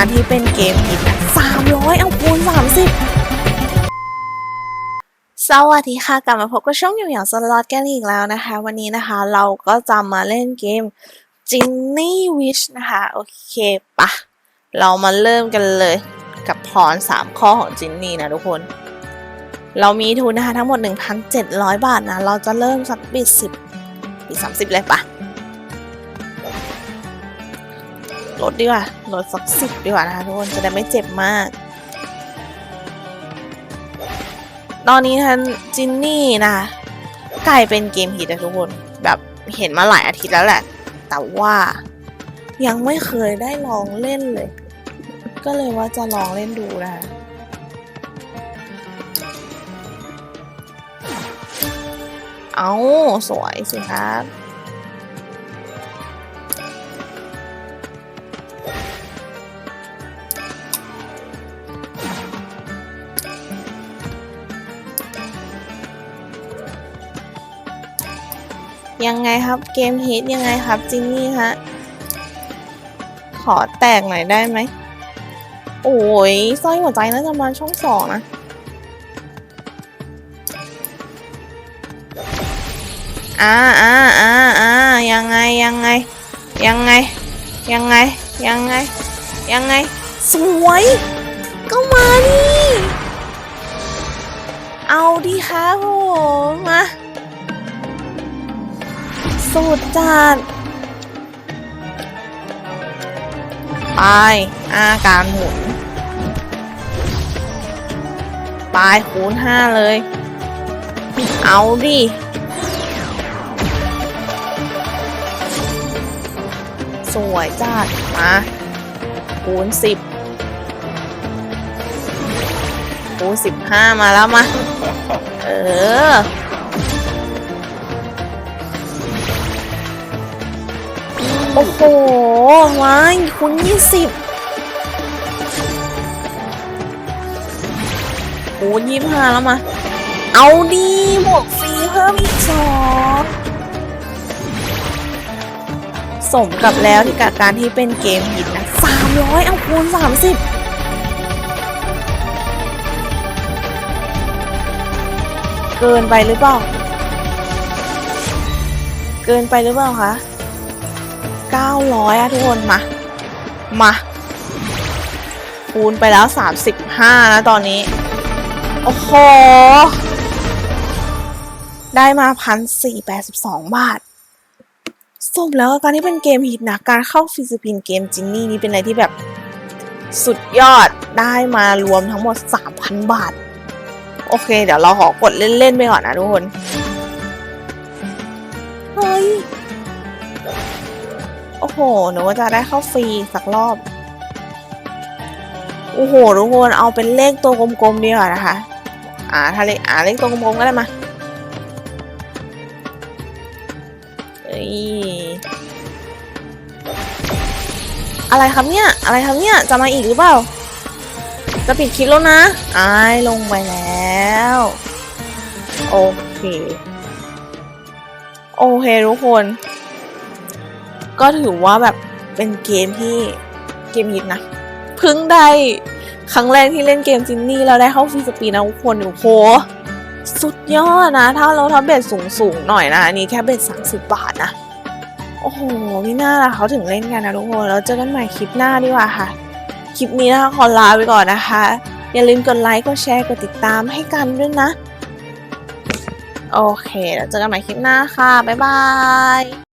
การที่เป็นเกมผิดสามร้อยเอาคูณสามสิบสวัสดีค่ะ กลับมาพบกับช่องอยู่อย่างสล็อตกันอีกแล้วนะคะ วันนี้นะคะเราก็จะมาเล่นเกม Ginny Wish นะคะ โอเคปะเรามาเริ่มกันเลยกับพรสามข้อของจินนี่นะทุกคน เรามีทุนนะคะทั้งหมด 1,700 บาทนะ เราจะเริ่มสักบิด10บิด30 เลยปะ ลดดีกว่าลดสักสิบดีกว่านะคะทุกคนจะได้ไม่เจ็บมาก ตอนนี้ท่านจินนี่นะกลายเป็นเกมฮิตนะทุกคนแบบเห็นมาหลายอาทิตย์แล้วแหละ แต่ว่ายังไม่เคยได้ลองเล่นเลย ก็เลยว่าจะลองเล่นดูนะคะเอาสวยสิครับ ยังไงครับเกมฮิตยังไงครับจินนี่ฮะ ขอแตกหน่อยได้ไหม โอ้ยสร้อยหัวใจน่าจะมาช่องสองนะ อ่าอ่าอ่าอ่ายังไงยังไง ยังไง ยังไง ยังไง ยังไง สวย ก็มาดิเอาดีครับผมมา สุดจัดไปอาการหมุนไปคูณห้าเลย เอาดิสวยจัดมาคูณสิบคูณสิบห้ามาแล้วมา เออ โอ้โหว้ายคุณยี่สิบโอ้ยี่ห้าแล้วมา เอาดีบวกฟรีเพิ่มอีกสองสมกับแล้วที่กับการที่เป็นเกมหินนะสามร้อยเอาคูณสามสิบเกินไปหรือเปล่า เกินไปหรือเปล่าคะ 900อะทุกคนมา มา คูณไปแล้ว 35 นะตอนนี้ โอ้โห ได้มา 1,482 บาทสมแล้วการที่เป็นเกมฮิตนะ การเข้าฟิสิปินเกมจินนี่นี่เป็นอะไรที่แบบสุดยอดได้มารวมทั้งหมด 3,000 บาท โอเค เดี๋ยวเราขอกดเล่น ๆ ไปก่อนนะทุกคน โอ้โห หนูว่าจะได้เข้าฟรีสักรอบ โอ้โห ทุกคนเอาเป็นเลขตัวกลมๆดีกว่านะคะ อ่าถ้าเลขอ่าเลขตัวกลมๆก็ได้มาเอ้ยอะไรครับเนี่ย อะไรครับเนี่ย จะมาอีกหรือเปล่า จะปิดคลิปแล้วนะอายลงไปแล้ว โอเค โอเคทุกคน ก็ถือว่าแบบเป็นเกมที่เกมฮิตนะเพิ่งได้ครั้งแรกที่เล่นเกมจินนี่แล้วได้เข้าฟรีสปีนะทุกคนโอ้โหสุดยอดนะ ถ้าเราทำเบ็ดสูงสูงๆหน่อยนะอันนี้แค่เบ็ด30บาทนะ โอ้โหนี่น่าละเขาถึงเล่นกันนะทุกคนแล้วเจอกันใหม่คลิปหน้าดีกว่าค่ะ คลิปนี้นะคะขอลาไปก่อนนะคะ อย่าลืมกดไลค์กดแชร์กดติดตามให้กันด้วยนะ โอเคแล้วเจอกันใหม่คลิปหน้าค่ะ บ๊ายบาย